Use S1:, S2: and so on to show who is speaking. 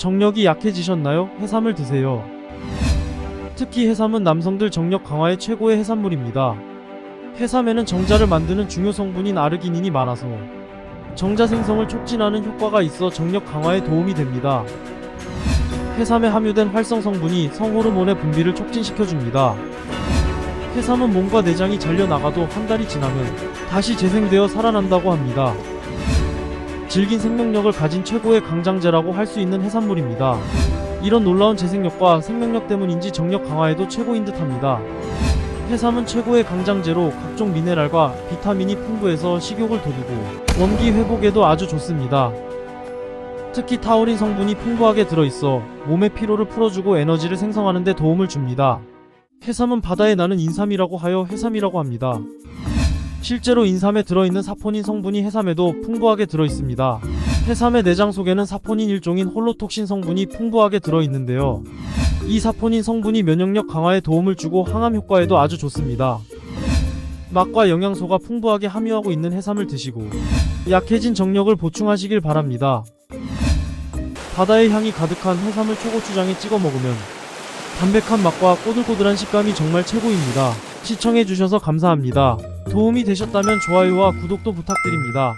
S1: 정력이 약해지셨나요? 해삼을 드세요. 특히 해삼은 남성들 정력 강화의 최고의 해산물입니다. 해삼에는 정자를 만드는 중요 성분인 아르기닌이 많아서 정자 생성을 촉진하는 효과가 있어 정력 강화에 도움이 됩니다. 해삼에 함유된 활성 성분이 성호르몬의 분비를 촉진시켜줍니다. 해삼은 몸과 내장이 잘려나가도 한 달이 지나면 다시 재생되어 살아난다고 합니다. 질긴 생명력을 가진 최고의 강장제라고 할 수 있는 해산물입니다. 이런 놀라운 재생력과 생명력 때문인지 정력 강화에도 최고인 듯합니다. 해삼은 최고의 강장제로 각종 미네랄과 비타민이 풍부해서 식욕을 돋우고 원기 회복에도 아주 좋습니다. 특히 타우린 성분이 풍부하게 들어있어 몸의 피로를 풀어주고 에너지를 생성하는 데 도움을 줍니다. 해삼은 바다에 나는 인삼이라고 하여 해삼이라고 합니다. 실제로 인삼에 들어있는 사포닌 성분이 해삼에도 풍부하게 들어있습니다. 해삼의 내장 속에는 사포닌 일종인 홀로톡신 성분이 풍부하게 들어있는데요. 이 사포닌 성분이 면역력 강화에 도움을 주고 항암 효과에도 아주 좋습니다. 맛과 영양소가 풍부하게 함유하고 있는 해삼을 드시고 약해진 정력을 보충하시길 바랍니다. 바다의 향이 가득한 해삼을 초고추장에 찍어 먹으면 담백한 맛과 꼬들꼬들한 식감이 정말 최고입니다. 시청해주셔서 감사합니다. 도움이 되셨다면 좋아요와 구독도 부탁드립니다.